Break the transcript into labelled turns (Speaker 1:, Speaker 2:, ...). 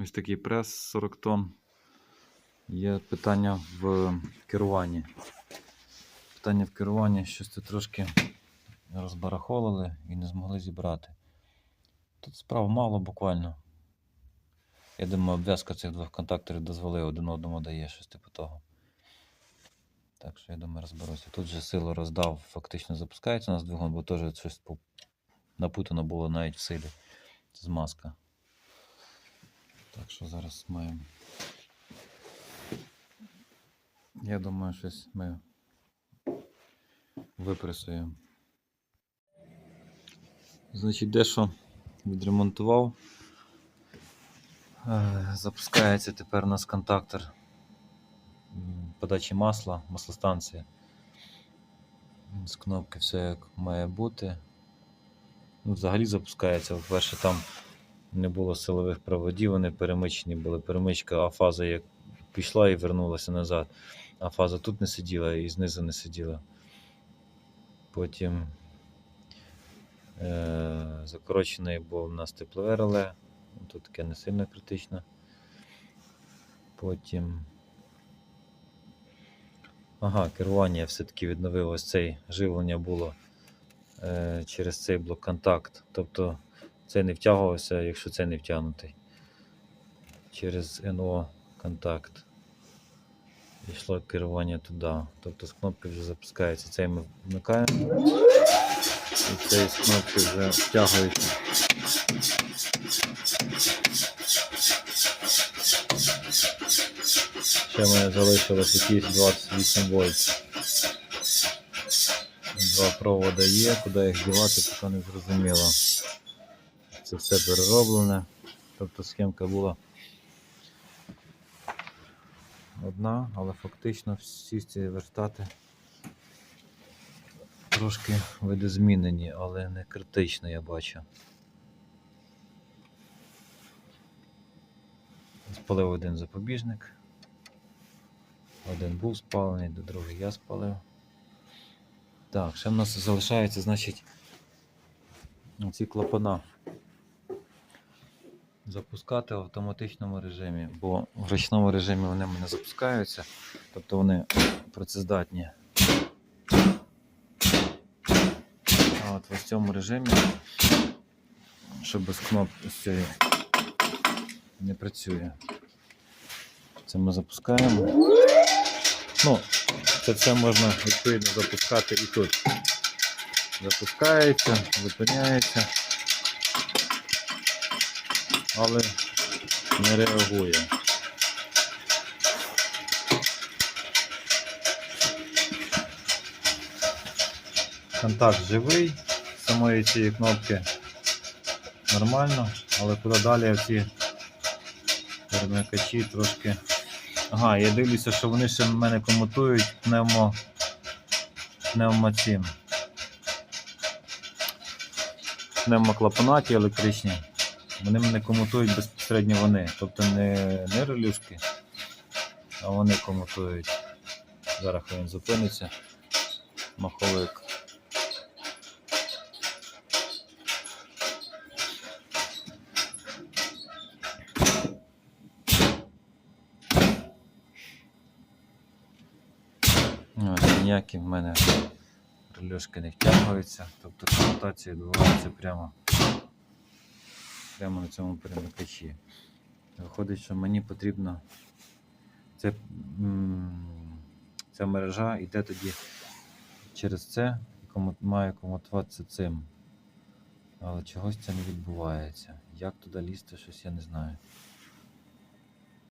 Speaker 1: Ось такий прес 40 тонн. Є питання в керуванні. Питання в керуванні, щось це трошки розбарахолили і не змогли зібрати. Тут справ мало буквально. Я думаю, обв'язка цих двох контакторів дозволив один одному дає щось типу того. Так що я думаю, розберуся. Тут же силу роздав, фактично запускається у нас двигун, бо теж щось напутано було навіть в силі. Змазка. Так що зараз маємо. Я думаю, щось ми випресуємо. Значить, дещо відремонтував. Е, Запускається тепер у нас контактор подачі масла, маслостанція. З кнопки все як має бути. Ну, взагалі запускається. По-перше, там не було силових проводів, вони перемичені були. Перемичка, а фаза як пішла і вернулася назад. А фаза тут не сиділа і знизу не сиділа. Потім е- закорочений був у нас теплове реле. Тут таке не сильно критично. Потім. Ага, керування все-таки відновив ось цей живлення було е, через цей блок контакт. Тобто цей не втягувався, якщо цей не втягнутий. Через НО контакт. Йшло керування туди. Тобто з кнопки вже запускається. Цей ми вмикаємо. І цей з кнопки вже втягується. Ще мене залишилось якісь 28 вольт. Два провода є, куди їх дівати, поки не зрозуміло. Це все перероблене. Тобто схемка була одна, але фактично всі ці верстати трошки видозмінені, але не критично я бачу. Спалив один запобіжник. Один був спалений, до другий я спалив. Так, ще в нас залишається, значить, ці клапана запускати в автоматичному режимі, бо в ручному режимі вони мене запускаються, тобто вони працездатні. А от в цьому режимі, що без кнопки цієї не працює. Це ми запускаємо. Ну, це все можна відповідно запускати і тут. Запускається, зупиняється, але не реагує. Контакт живий, самої цієї кнопки нормально, але куди далі ці перемикачі трошки. Ага, я дивлюся, що вони ще в мене комутують пневмо пневмоцім. Пневмоклапанаті електричні. Вони мене комутують безпосередньо вони. Тобто не, не релюшки, а вони комутують. Зараз він зупиниться. Маховик. Ніякі в мене рельошки не втягуються, тобто комутація відбувається прямо, прямо на цьому перемикачі. Виходить, що мені потрібно це, ця мережа йде тоді через це і має комутуватися цим. Але чогось це не відбувається. Як туди лізти, щось я не знаю.